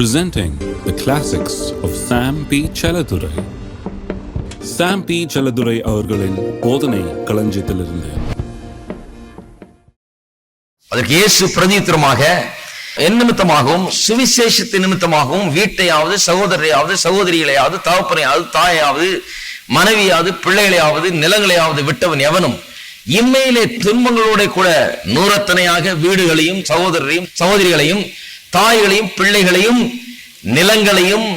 presenting the classics of Sam P. Chaladurai. Sam P Chelladurai அவர்களின் போதனை களஞ்சியத்திலிருந்து அதற்கு இயேசு பிரதித்திரமாக என் நிமித்தமாகவும் சுவிசேஷத்தின் நிமித்தமாகவும் வீட்டையாவது சகோதரையாவது சகோதரிகளையாவது தகப்பனையாவது தாயாவது மனைவியாவது பிள்ளைகளையாவது நிலங்களையாவது விட்டவன் எவனும் இம்மையிலே துன்பங்களோட கூட நூறத்தனையாக வீடுகளையும் சகோதரரையும் சகோதரிகளையும் தாய்களையும் பிள்ளைகளையும் நிலங்களையும்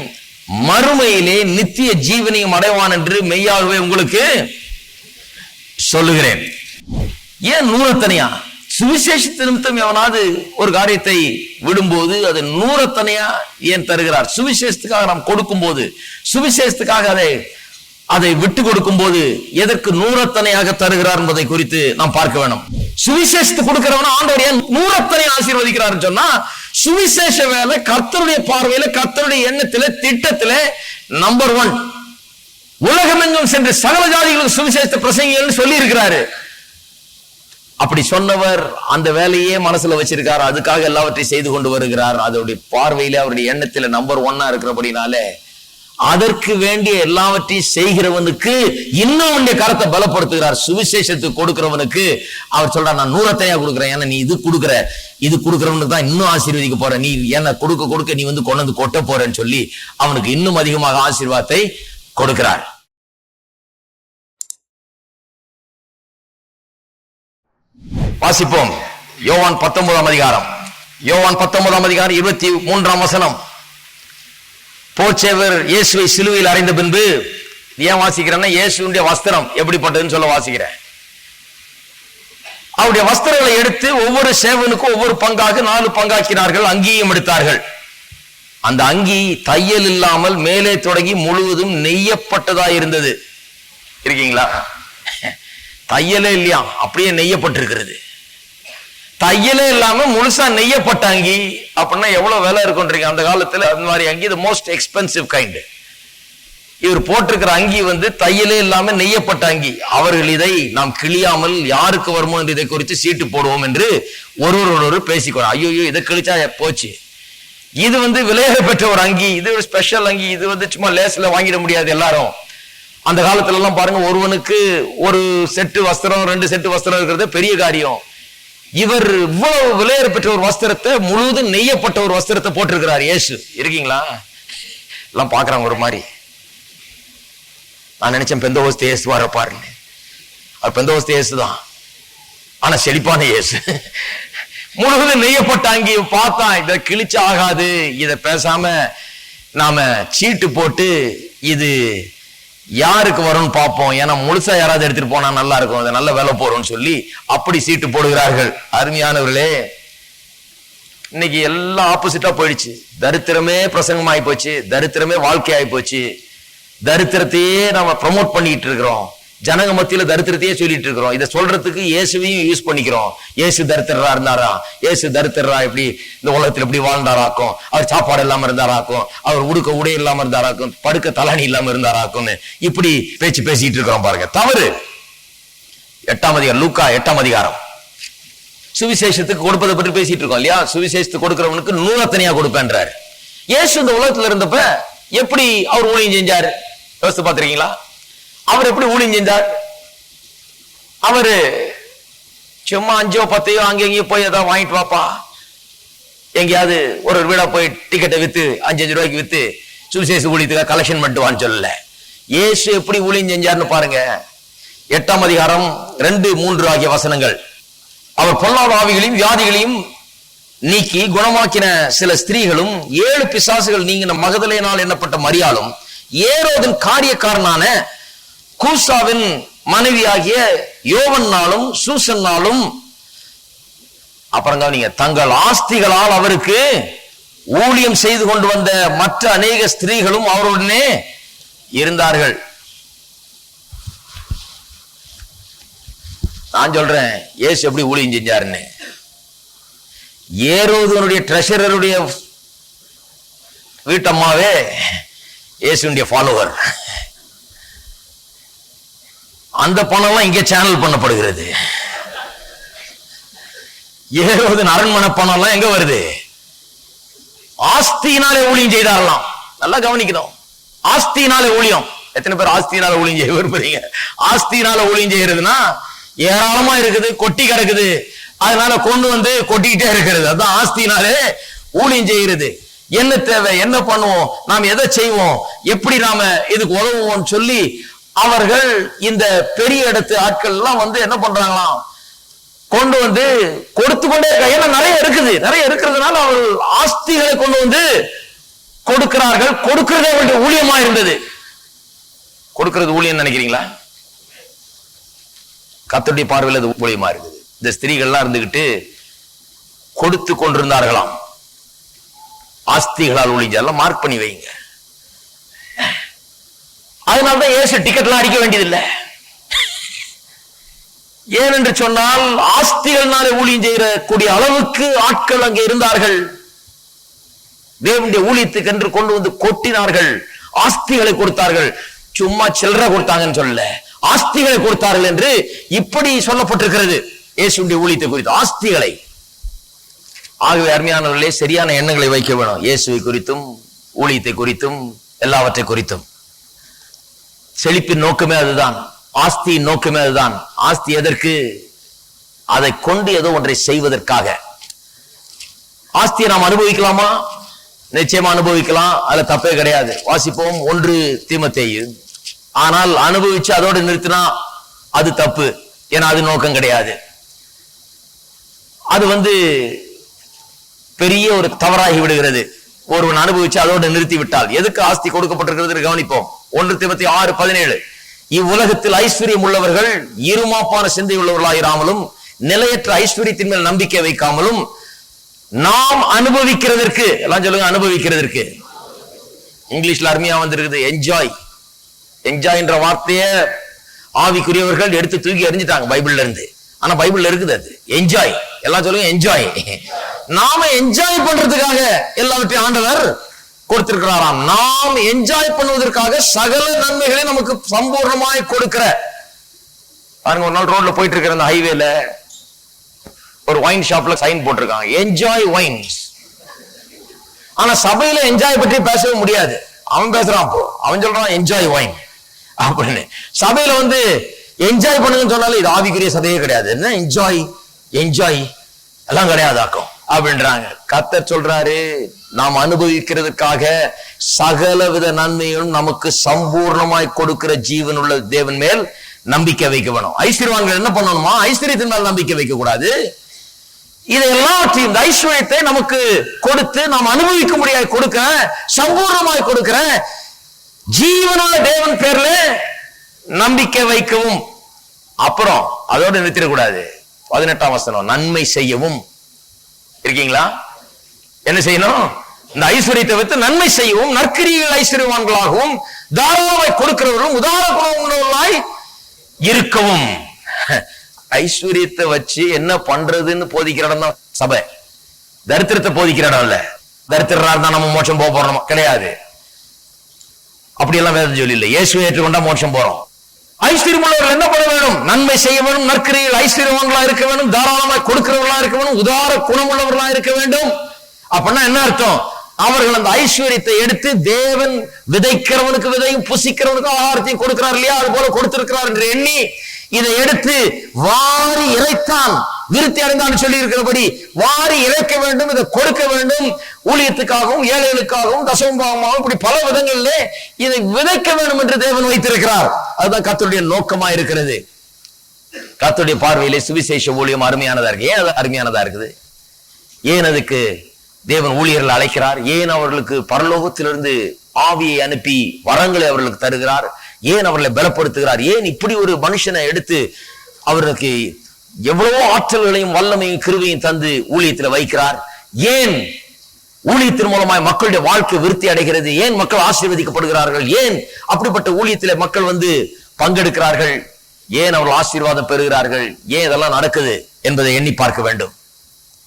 மறுமையிலே நித்திய ஜீவனையும் அடைவான் என்று மெய்யாகவே உங்களுக்கு சொல்லுகிறேன். ஏன் நூறத்தனையா? சுவிசேஷத்து நிமித்தம் எவனாவது ஒரு காரியத்தை விடும்போது அது நூறத்தனையா ஏன் தருகிறார்? சுவிசேஷத்துக்காக நாம் கொடுக்கும் போது சுவிசேஷத்துக்காக அதை அதை விட்டு கொடுக்கும் போது எதற்கு நூறத்தனையாக தருகிறார் என்பதை குறித்து நாம் பார்க்க வேணும். சுவிசேஷத்துக்கு கொடுக்கிறவன ஆண்டவர் ஏன் நூறத்தனை ஆசீர்வதிக்கிறார் சொன்னா சுவிசேஷ வேலை கர்த்தருடைய பார்வையில கர்த்தருடைய எண்ணத்துல திட்டத்துல நம்பர் ஒன் உலகமெங்கும் சென்று சகல ஜாதிகளுக்கு சுவிசேஷத்தை பிரசங்கிகள் சொல்லி இருக்கிறாரு அப்படி சொன்னவர் அந்த வேலையே மனசுல வச்சிருக்கார். அதுக்காக எல்லாவற்றையும் செய்து கொண்டு வருகிறார். அதோடைய பார்வையில அவருடைய எண்ணத்துல நம்பர் ஒன்னா இருக்கிறபடினாலே அதற்கு வேண்டிய எல்லாவற்றையும் செய்கிறவனுக்கு இன்னும் அவனுடைய கரத்தை பலப்படுத்துகிறார். சுவிசேஷத்துக்கு கொடுக்கிறவனுக்கு. அவர் சொல்றார் நான் நூறத்தையா கொடுக்குறேன். ஏன்னா நீ இது கொடுக்குற இது கொடுக்குறவனுக்கு தான் இன்னும் ஆசீர்வதிக்க போற நீ என்ன கொடுக்க கொடுக்க நீ வந்து கொண்டு வந்து கொட்ட போறேன்னு சொல்லி அவனுக்கு இன்னும் அதிகமாக ஆசீர்வாதத்தை கொடுக்கிறார். வாசிப்போம். யோவான் பத்தொன்பதாம் அதிகாரம். யோவான் பத்தொன்பதாம் அதிகாரம் இருபத்தி மூன்றாம் வசனம். போச்சேவர் இயேசுவை சிலுவையில் அறைந்த பின்பு ஏன் வாசிக்கிறேன்னா இயேசுடைய வஸ்திரம் எப்படிப்பட்டதுன்னு சொல்ல வாசிக்கிறேன். அவருடைய வஸ்திரங்களை எடுத்து ஒவ்வொரு சேவனுக்கும் ஒவ்வொரு பங்காக நாலு பங்காக்கினார்கள் அங்கேயும் எடுத்தார்கள். அந்த அங்கி தையல் இல்லாமல் மேலே தொடங்கி முழுவதும் நெய்யப்பட்டதா இருந்தது. இருக்கீங்களா? தையலே இல்லையா அப்படியே நெய்யப்பட்டிருக்கிறது. தையலே இல்லாம முழுசா நெய்யப்பட்ட அங்கி அப்படின்னா எவ்வளவு விலை இருக்குன்றீங்க? அந்த காலத்துல அந்த மாதிரி அங்கி இது மோஸ்ட் எக்ஸ்பென்சிவ் கைண்டு இவர் போட்டிருக்கிற அங்கி வந்து தையலே இல்லாம நெய்யப்பட்ட அங்கி அவர்கள் இதை நாம் கிழியாமல் யாருக்கு வருமோ என்று இதை குறித்து சீட்டு போடுவோம் என்று ஒருவர் பேசிக்கிறோம் பேசிக்கணும் ஐயோ இதை கிழிச்சா போச்சு. இது வந்து விலையாக பெற்ற ஒரு அங்கி. இது ஒரு ஸ்பெஷல் அங்கி. இது வந்து சும்மா லேஸ்ல வாங்கிட முடியாது எல்லாரும். அந்த காலத்துல எல்லாம் பாருங்க ஒருவனுக்கு ஒரு செட்டு வஸ்திரம் ரெண்டு செட்டு வஸ்திரம் இருக்கிறது பெரிய காரியம். இவர் இவ்வளவு விலையேற பெற்ற ஒரு வஸ்திரத்தை முழுவதும் நெய்யப்பட்ட ஒரு வஸ்திரத்தை போட்டிருக்கிறார் இயேசு. இருக்கீங்களா? எல்லாம் பாக்குறாங்க ஒரு மாதிரி. நான் நினைச்சேன் பெந்த ஓஸ்து இயேசு வர அவர் பெந்த ஓஸ்து இயேசு தான். ஆனா செழிப்பான இயேசு. முழுவதும் நெய்யப்பட்ட அங்கே பார்த்தான் இதை கிழிச்சு ஆகாது இதை பேசாம நாம சீட்டு போட்டு இது யாருக்கு வரும்னு பார்ப்போம். ஏன்னா முழுசா யாராவது எடுத்துட்டு போனா நல்லா இருக்கும். அது நல்ல வேலை போறோம்னு சொல்லி அப்படி சீட்டு போடுகிறார்கள். அருமையானவர்களே இன்னைக்கு எல்லாம் ஆப்போசிட்டா போயிடுச்சு. தரித்திரமே பிரசங்கமாயி போச்சு. தரித்திரமே வாழ்க்கை ஆகி போச்சு. தரித்திரத்தையே நம்ம ப்ரமோட் பண்ணிக்கிட்டு இருக்கிறோம். ஜனங்க மத்தியில தரித்திரத்தையே சொல்லிட்டு இருக்கிறோம். இதை சொல்றதுக்கு இயேசுவையும் யூஸ் பண்ணிக்கிறோம். இயேசு தரித்திரரா இருந்தாரா? இயேசு தரித்திரரா எப்படி இந்த உலகத்துல எப்படி வாழ்ந்தாராக்கும்? அவர் சாப்பாடு இல்லாம இருந்தாராக்கும்? அவர் உடுக்க உடை இல்லாம இருந்தாராக்கும்? படுக்க தலாணி இல்லாம இருந்தாராக்கும்னு இப்படி பேச்சு பேசிட்டு இருக்கிறோம் பாருங்க. தவறு. எட்டாம் அதிகாரம் லூக்கா எட்டாம் அதிகாரம். சுவிசேஷத்துக்கு கொடுப்பதை பற்றி பேசிட்டு இருக்கோம் இல்லையா? சுவிசேஷத்துக்கு கொடுக்கிறவனுக்கு தனியா கொடுப்பேன்றாரு. இயேசு இந்த உலகத்துல இருந்தப்ப எப்படி அவர் ஊழியம் செஞ்சாரு? யோசித்து பாத்திருக்கீங்களா அவர் எப்படி ஊழியம் செஞ்சார்? அவரு சும்மா அஞ்சோ பத்தையோ அங்கே எங்கேயோ போய் ஏதாவது வாங்கிட்டு வாப்பா. எங்கேயாவது ஒரு ஒரு வீடா போய் டிக்கெட்டை வித்து அஞ்சு அஞ்சு ரூபாய்க்கு வித்து சுவிசேஷ ஊழியத்துக்காக கலெக்ஷன் பண்ணிட்டு சொல்லல. இயேசு எப்படி ஊழியம் செஞ்சாருன்னு பாருங்க. எட்டாம் அதிகாரம் ரெண்டு மூன்று ஆகிய வசனங்கள். அவர் பொல்லாத ஆவிகளையும் வியாதிகளையும் நீக்கி குணமாக்கின சில ஸ்திரீகளும் ஏழு பிசாசுகள் நீங்கின மகதலையினால் எண்ணப்பட்ட மரியாளும் ஏரோதின் காரியக்காரனான கூசாவின் மனைவியாகிய யோவன்னாலும் சூசன்னாலும் அப்புறம் கவனிங்க தங்கள் ஆஸ்திகளால் அவருக்கு ஊழியம் செய்து கொண்டு வந்த மற்ற அநேக ஸ்திரீகளும் அவருடனே இருந்தார்கள். நான் சொல்றேன் ஏசு எப்படி ஊழியம் செஞ்சாருன்னு. ஏரோதனுடைய ட்ரெஷரருடைய வீட்டம்மாவே இயேசுடைய ஃபாலோவர் அந்த பணம்லாம் இங்க சேனல் பண்ணப்படுகிறது. ஏரோது அரண்மனை பணம்லாம் எங்க வருது? ஆஸ்தியினாலே ஊழியம் செய்தாரலாம். நல்லா கவனிக்கணும். ஆஸ்தியினாலே ஊழியம். எத்தனை பேர் ஆஸ்தியினால ஊழியம் செய்ய விரும்புறீங்க? ஆஸ்தியினால ஊழியம் செய்யறதுன்னா ஏராளமா இருக்குது கொட்டி கிடக்குது. அதனால கொண்டு வந்து கொட்டிக்கிட்டே இருக்கிறது. அதான் ஆஸ்தியினாலே ஊழியம் செய்கிறது என்ன தேவை? என்ன பண்ணுவோம்? நாம் எதை செய்வோம்? எப்படி நாம இதுக்கு உதவுவோம் சொல்லி அவர்கள் இந்த பெரிய இடத்து ஆட்கள் எல்லாம் வந்து என்ன பண்றாங்களாம்? கொண்டு வந்து கொடுத்து கொண்டே ஏன்னா நிறைய இருக்குது. நிறைய இருக்கிறதுனால அவர்கள் ஆஸ்திகளை கொண்டு வந்து கொடுக்கிறார்கள். கொடுக்கிறது அவருடைய ஊழியமா இருந்தது. கொடுக்கிறது ஊழியம் நினைக்கிறீங்களா? கத்தருடைய பார்வையில் அது ஊழியமா இருந்தது. இந்த ஸ்திரீகள்லாம் இருந்துகிட்டு கொடுத்து கொண்டிருந்தார்களாம். ஆஸ்திகளால் ஒழிஞ்சதெல்லாம் மார்க் பண்ணி வைங்க. அதனாலதான் ஏசு டிக்கெட்லாம் அடிக்க வேண்டியதில்லை. ஏனென்று சொன்னால் ஆஸ்திகள்னாலே ஊழியம் செய்யக்கூடிய அளவுக்கு ஆட்கள் அங்கே இருந்தார்கள். தேவனுடைய ஊழியத்துக்கு என்று கொண்டு வந்து கொட்டினார்கள். ஆஸ்திகளை கொடுத்தார்கள். சும்மா சில்லறை கொடுத்தாங்கன்னு சொல்லல. ஆஸ்திகளை கொடுத்தார்கள் என்று இப்படி சொல்லப்பட்டிருக்கிறது. இயேசுடைய ஊழியத்தை குறித்து ஆஸ்திகளை. ஆகவே அருமையானவர்களே சரியான எண்ணங்களை வைக்க வேணும். இயேசுவை குறித்தும் ஊழியத்தை குறித்தும் எல்லாவற்றை குறித்தும். செழிப்பின் நோக்கமே அதுதான். ஆஸ்தியின் நோக்கமே அதுதான். ஆஸ்தி எதற்கு? அதை கொண்டு ஏதோ ஒன்றை செய்வதற்காக. ஆஸ்தியை நாம் அனுபவிக்கலாமா? நிச்சயமா அனுபவிக்கலாம். அதுல தப்பே கிடையாது. வாசிப்போம் ஒன்று தீமத்தேயு. ஆனால் அனுபவிச்சு அதோடு நிறுத்தினா அது தப்பு. ஏன்னா அது நோக்கம் கிடையாது. அது வந்து பெரிய ஒரு தவறாகி விடுகிறது. ஒருவன் அனுபவிச்சு அதோடு நிறுத்தி விட்டால். எதுக்கு ஆஸ்தி கொடுக்கப்பட்டிருக்கிறது கவனிப்போம். ஒன்று இருபத்தி ஆறு பதினேழு. இவ்வுலகத்தில் ஐஸ்வர்யம் உள்ளவர்கள் இருமாப்பான சிந்தை உள்ளவர்களாயிராமலும் நிலையற்ற ஐஸ்வர்யத்தின் மேல் நம்பிக்கை வைக்காமலும் நாம் அனுபவிக்கிறதற்கு எல்லாம் சொல்லுங்க அனுபவிக்கிறதற்கு. இங்கிலீஷ்ல அருமையா வந்திருக்குது என்ஜாய் என்ஜாய் என்ற வார்த்தைய ஆவிக்குரியவர்கள் எடுத்து தூக்கி எறிஞ்சிட்டாங்க பைபிள்ல இருந்து ஆனா பைபிள்ல இருக்குது அது. என்ஜாய் எல்லாம் சொல்லுங்க என்ஜாய் நாம என்ஜாய் பண்றதுக்காக எல்லாவற்றையும் ஆண்டவர் கொடுத்திருக்கிறாராம். நாம் என்ஜாய் பண்ணுவதற்காக சகல நன்மைகளை நமக்கு சம்பூர்ணமாய் கொடுக்கிற. பாருங்க ஒரு நாள் ரோட்ல போயிட்டு இருக்கிற அந்த ஹைவேல ஒரு ஒயின் ஷாப்ல சைன் போட்டிருக்காங்க. என்ஜாய் ஒயின்ஸ் ஆனா சபையில என்ஜாய் பற்றி பேசவே முடியாது. அவன் பேசுறான் அப்போ அவன் சொல்றான் என்ஜாய் ஒயின் அப்படின்னு. சபையில வந்து என்ஜாய் பண்ணுங்கன்னு சொன்னாலும் இது ஆவிக்குரிய சதையே கிடையாது. என்ன? என்ஜாய் என்ஜாய் எல்லாம் கிடையாது ஆக்கம் அப்படின்றாங்க. கத்தர் சொல்றாரு நாம் அனுபவிக்கிறதுக்காக சகலவித நன்மையும் நமக்கு சம்பூர்ணமாய் கொடுக்கிற ஜீவன் உள்ள தேவன் மேல் நம்பிக்கை வைக்க வேணும் ஐஸ்வர்யவான்கள் என்ன பண்ணணுமா? ஐஸ்வர்யத்தின் மேல் நம்பிக்கை வைக்க கூடாது இதை எல்லாவற்றையும் இந்த ஐஸ்வர்யத்தை நமக்கு கொடுத்து நாம் அனுபவிக்க முடியாது கொடுக்க சம்பூர்ணமாய் கொடுக்கிற ஜீவனான தேவன் பேர்ல நம்பிக்கை வைக்கவும். அப்புறம் அதோட நிறுத்திடக்கூடாது. பதினெட்டாம் வசனம் நன்மை செய்யவும். இருக்கீங்களா? என்ன செய்யணும்? இந்த ஐஸ்வர்யத்தை வைத்து நன்மை செய்யவும் நற்கிரிகள் ஐஸ்வர்யவான்களாகவும் தாராளமாய் கொடுக்கிறவர்களும் உதார குணமுள்ளவர்களாய் இருக்கவும். ஐஸ்வர்யத்தை வச்சு என்ன பண்றதுன்னு போதிக்கிற இடம் தான் சபை. தரித்திரத்தை போதிக்கிற இடம் இல்ல. தரித்திரா இருந்தா நம்ம மோட்சம் போக போறோம் கிடையாது. அப்படியெல்லாம் வேதம் சொல்லி இல்லை இயேசுவை ஏற்றுக்கொண்டா மோட்சம் போறோம். ஐஸ்வர்யம் உள்ளவர்கள் என்ன பண்ண வேணும்? நன்மை செய்ய வேணும் நற்கிரியில் ஐஸ்வர்யவான்களா இருக்க வேண்டும் தாராளமாய் கொடுக்கிறவர்களா இருக்க வேண்டும் உதார குணமுள்ளவர்களா இருக்க வேண்டும். அப்படின்னா என்ன அர்த்தம்? அவர்கள் அந்த ஐஸ்வர்யத்தை எடுத்து தேவன் விதைக்கிறவனுக்கு விதையும் புசிக்கிறவனுக்கு ஆகாரத்தையும் கொடுக்கிறார் இல்லையா? அது போல கொடுத்திருக்கிறார் என்று எண்ணி இதை எடுத்து வாரி இறைத்தான் விருத்தி அடைந்தான் சொல்லி இருக்கிறபடி வாரி இறைக்க வேண்டும் இதை கொடுக்க வேண்டும். ஊழியத்துக்காகவும் ஏழைகளுக்காகவும் தசம்பாகமாகவும் இப்படி பல விதங்களிலே இதை விதைக்க வேண்டும் என்று தேவன் வைத்திருக்கிறார். அதுதான் கத்தருடைய நோக்கமா இருக்கிறது. கர்த்தருடைய பார்வையிலே சுவிசேஷ ஊழியம் அருமையானதா இருக்கு. ஏன் அருமையானதா இருக்குது? ஏன் அதுக்கு தேவன் ஊழியர்கள் அழைக்கிறார். ஏன் அவர்களுக்கு பரலோகத்திலிருந்து ஆவியை அனுப்பி வரங்களை அவர்களுக்கு தருகிறார்? ஏன் அவர்களை பலப்படுத்துகிறார்? ஏன் இப்படி ஒரு மனுஷனை எடுத்து அவர்களுக்கு எவ்வளவோ ஆற்றல்களையும் வல்லமையும் கிருவையும் தந்து ஊழியத்துல வைக்கிறார்? ஏன் ஊழியத்தின் மூலமாய் மக்களுடைய வாழ்க்கை விருத்தி அடைகிறது? ஏன் மக்கள் ஆசீர்வதிக்கப்படுகிறார்கள்? ஏன் அப்படிப்பட்ட ஊழியத்திலே மக்கள் வந்து பங்கெடுக்கிறார்கள்? ஏன் அவர்கள் ஆசீர்வாதம் பெறுகிறார்கள்? ஏன் இதெல்லாம் நடக்குது என்பதை எண்ணி பார்க்க வேண்டும்.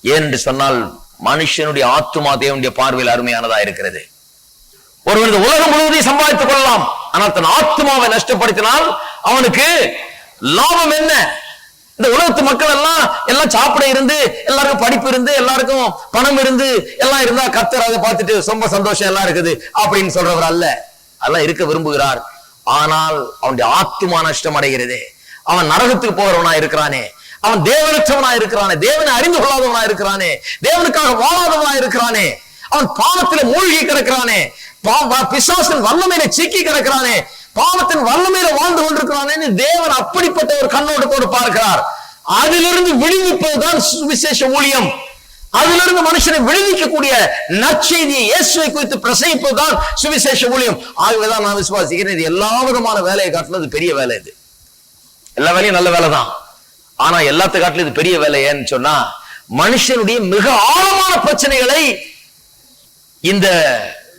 ஏன் என்று சொன்னால் மனுஷனுடைய ஆத்துமா தேவனுடைய பார்வையில் அருமையானதா இருக்கிறது. ஒருவன் இந்த உலகம் முழுவதையும் சம்பாதித்துக் கொள்ளலாம். ஆனால் தன் ஆத்மாவை நஷ்டப்படுத்தினால் அவனுக்கு லாபம் என்ன? இந்த உலகத்து மக்கள் எல்லாம் எல்லாம் சாப்பிட இருந்து எல்லாருக்கும் படிப்பு இருந்து எல்லாருக்கும் பணம் இருந்து எல்லாம் இருந்தா கத்தர் அதை பார்த்துட்டு ரொம்ப சந்தோஷம் எல்லாம் இருக்குது அப்படின்னு சொல்றவர் அல்ல. அதெல்லாம் இருக்க விரும்புகிறார். ஆனால் அவனுடைய ஆத்துமா நஷ்டம் அடைகிறது. அவன் நரகத்துக்கு போறவனா இருக்கிறானே. அவன் தேவனற்றவனா இருக்கிறானே தேவனை அறிந்து கொள்ளாதவனா இருக்கிறானே தேவனுக்காக வாழாதவனா இருக்கிறானே. அவன் பாவத்தில மூழ்கி கிடக்கிறானே. பிசாசின் வல்லமையில சிக்கி கிடக்கிறானே. பாவத்தின் வல்லமையில வாழ்ந்து கொண்டிருக்கிறானே தேவன் அப்படிப்பட்ட ஒரு கண்ணோட்டத்தோடு பார்க்கிறார். அதிலிருந்து விடுவிப்பதுதான் சுவிசேஷ ஊழியம். அதிலிருந்து மனுஷனை விடுவிக்கக்கூடிய நற்செய்தியை இயேசுவை குறித்து பிரசங்கிப்பதுதான் சுவிசேஷ ஊழியம். ஆகவேதான் நான் விசுவாசிக்கிறேன் இது எல்லா விதமான வேலையை காட்டுனது பெரிய வேலை இது. எல்லா வேலையும் நல்ல வேலை தான் ஆனா எல்லாத்த காட்டிலும் இது பெரிய வேலை ஏன்னு சொன்னா மனுஷனுடைய மிக ஆழமான பிரச்சனைகளை இந்த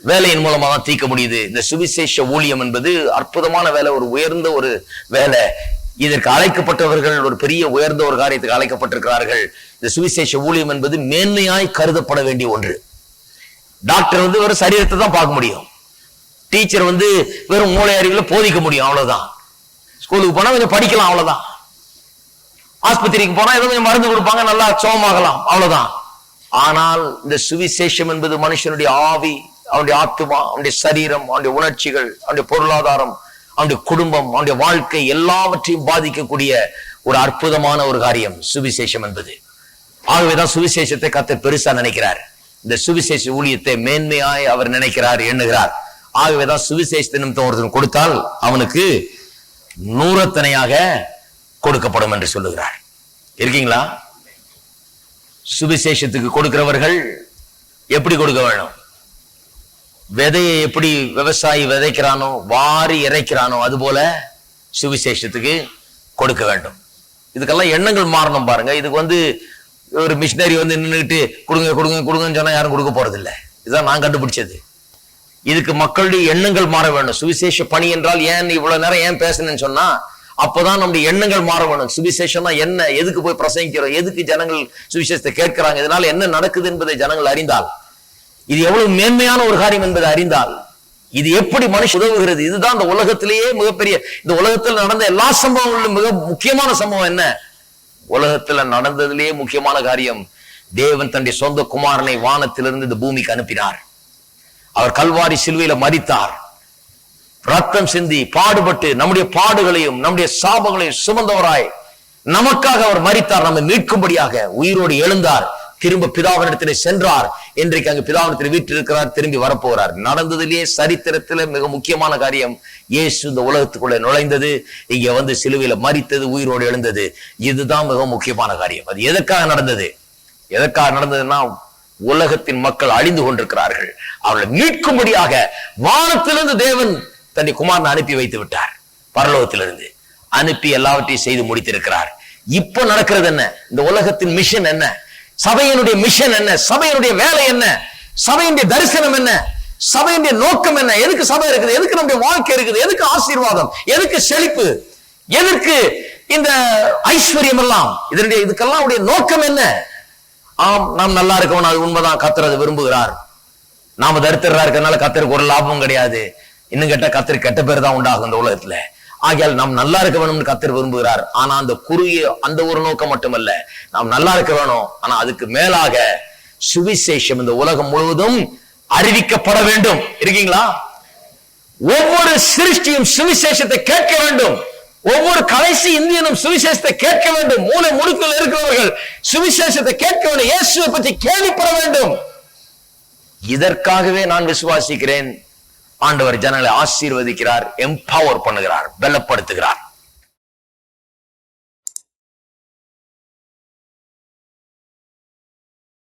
வேலையின் மூலமா தான் தீர்க்க முடியுது. இந்த சுவிசேஷ ஊழியம் என்பது அற்புதமான வேலை ஒரு உயர்ந்த ஒரு வேலை. இதற்கு அழைக்கப்பட்டவர்கள் ஒரு பெரிய உயர்ந்த ஒரு காரியத்துக்கு அழைக்கப்பட்டிருக்கிறார்கள். இந்த சுவிசேஷ ஊழியம் என்பது மேன்மையாய் கருதப்பட வேண்டிய ஒன்று. டாக்டர் வந்து வெறும் சரீரத்தை தான் பார்க்க முடியும். டீச்சர் வந்து வெறும் மூளை அறிவுல போதிக்க முடியும் அவ்வளவுதான். ஸ்கூலுக்கு போனா கொஞ்சம் படிக்கலாம் அவ்வளவுதான். ஆஸ்பத்திரிக்கு போனா ஏதோ கொஞ்சம் மருந்து கொடுப்பாங்க நல்லா சோமாகலாம் அவ்வளவுதான். ஆனால் இந்த சுவிசேஷம் என்பது மனுஷனுடைய ஆவி அவனுடைய ஆத்துமா அவனுடைய சரீரம் அவனுடைய உணர்ச்சிகள் அவனுடைய பொருளாதாரம் அவனுடைய குடும்பம் அவனுடைய வாழ்க்கை எல்லாவற்றையும் பாதிக்கக்கூடிய ஒரு அற்புதமான ஒரு காரியம் சுவிசேஷம் என்பது. ஆகவேதான் சுவிசேஷத்தை கத்த பெருசா நினைக்கிறார். இந்த சுவிசேஷ ஊழியத்தை மேன்மையாய் அவர் நினைக்கிறார் எண்ணுகிறார். ஆகவேதான் சுவிசேஷ நிமித்தம் ஒருத்தன் கொடுத்தால் அவனுக்கு நூறத்தனையாக கொடுக்கப்படும் என்று சொல்லுகிறார். இருக்கீங்களா? சுவிசேஷத்துக்கு கொடுக்கிறவர்கள் எப்படி கொடுக்க வேணும் விதையை எப்படி விவசாயி விதைக்கிறானோ வாரி இறைக்கிறானோ அது போல சுவிசேஷத்துக்கு கொடுக்க வேண்டும். இதுக்கெல்லாம் எண்ணங்கள் மாறணும் பாருங்க. இதுக்கு வந்து ஒரு மிஷினரி வந்து நின்றுட்டு கொடுங்க கொடுங்க கொடுங்கன்னு சொன்னா யாரும் கொடுக்க போறது இதுதான் நான் கண்டுபிடிச்சது. இதுக்கு மக்களுடைய எண்ணங்கள் மாற வேண்டும். சுவிசேஷ பணி என்றால் ஏன் இவ்வளவு நேரம் ஏன் பேசணும்னு சொன்னா அப்பதான் நம்முடைய எண்ணங்கள் மாற வேணும் சுவிசேஷம்னா என்ன எதுக்கு போய் பிரசங்கிக்கிறோம் எதுக்கு ஜனங்கள் சுவிசேஷத்தை கேட்கிறாங்க இதனால என்ன நடக்குது என்பதை ஜனங்கள் அறிந்தால் இது எவ்வளவு மேன்மையான ஒரு காரியம் என்பதை அறிந்தால் இது எப்படி மனுஷ உதவுகிறது இதுதான் இந்த உலகத்திலேயே மிகப்பெரிய இந்த உலகத்தில் நடந்த எல்லா சம்பவங்களிலும் மிக முக்கியமான சம்பவம் என்ன? உலகத்துல நடந்ததிலேயே முக்கியமான காரியம் தேவன் தன்னுடைய சொந்த குமாரனை வானத்திலிருந்து இந்த பூமிக்கு அனுப்பினார். அவர் கல்வாரி சிலுவையில மறித்தார் ரத்தம் சிந்தி பாடுபட்டு நம்முடைய பாடுகளையும் நம்முடைய சாபங்களையும் சுமந்தவராய் நமக்காக அவர் மறித்தார் நம்மை மீட்கும்படியாக உயிரோடு எழுந்தார். திரும்ப பிதாவினிடத்திலே சென்றார். இன்றைக்கு அங்கு பிதாவினத்தில் இருக்கிறார் திரும்பி வரப்போகிறார். நடந்ததிலேயே சரித்திரத்துல மிக முக்கியமான காரியம் இயேசு இந்த உலகத்துக்குள்ள நுழைந்தது இங்க வந்து சிலுவையில மறித்தது உயிரோடு எழுந்தது. இதுதான் மிக முக்கியமான காரியம். அது எதற்காக நடந்தது? எதற்காக நடந்ததுன்னா உலகத்தின் மக்கள் அழிந்து கொண்டிருக்கிறார்கள். அவர்களை மீட்கும்படியாக வானத்திலிருந்து தேவன் தன்னை குமார் அனுப்பி வைத்து விட்டார். பரலோகத்திலிருந்து அனுப்பி எல்லாவற்றையும் செய்து முடித்திருக்கிறார். இப்போ நடக்கிறது என்ன? இந்த உலகத்தின் மிஷன் என்ன? சபையினுடைய மிஷன் என்ன? சபையினுடைய வேலை என்ன? சபையினுடைய தரிசனம் என்ன? சபையினுடைய நோக்கம் என்ன? எதுக்கு சபை இருக்குது? எதுக்கு நம்முடைய வாழ்க்கை இருக்குது? எதுக்கு ஆசீர்வாதம்? எதுக்கு செழிப்பு? எதற்கு இந்த ஐஸ்வர்யம் எல்லாம்? இதனுடைய இதுக்கெல்லாம் உடைய நோக்கம் என்ன? ஆம் நாம் நல்லா இருக்கவன் அது உண்மைதான். கத்தர் விரும்புகிறார். நாம தரித்திரா இருக்கிறதுனால கத்தருக்கு ஒரு லாபமும் கிடையாது. இன்னும் கேட்டா கத்தருக்கு கெட்ட பேர் தான் உண்டாகும் இந்த உலகத்துல. ஆகையால் நாம் நல்லா இருக்க வேணும்னு கத்தர் விரும்புகிறார். ஆனா அந்த குறுகிய அந்த ஒரு நோக்கம் மட்டுமல்ல. நாம் நல்லா இருக்க வேணும். ஆனா அதுக்கு மேலாக சுவிசேஷம் இந்த உலகம் முழுவதும் அறிவிக்கப்பட வேண்டும். இருக்கீங்களா? ஒவ்வொரு சிருஷ்டியும் சுவிசேஷத்தை கேட்க வேண்டும். ஒவ்வொரு கடைசி இந்தியனும் சுவிசேஷத்தை கேட்க வேண்டும். மூளை முடுக்கில் இருக்கிறவர்கள் சுவிசேஷத்தை கேட்க வேண்டும். இயேசுவை பற்றி கேள்விப்பட வேண்டும். இதற்காகவே நான் விசுவாசிக்கிறேன். ஆண்டவர் ஜனங்களை ஆசீர்வதிக்கிறார் எம்பவர் பண்ணுகிறார் பலப்படுத்துகிறார்.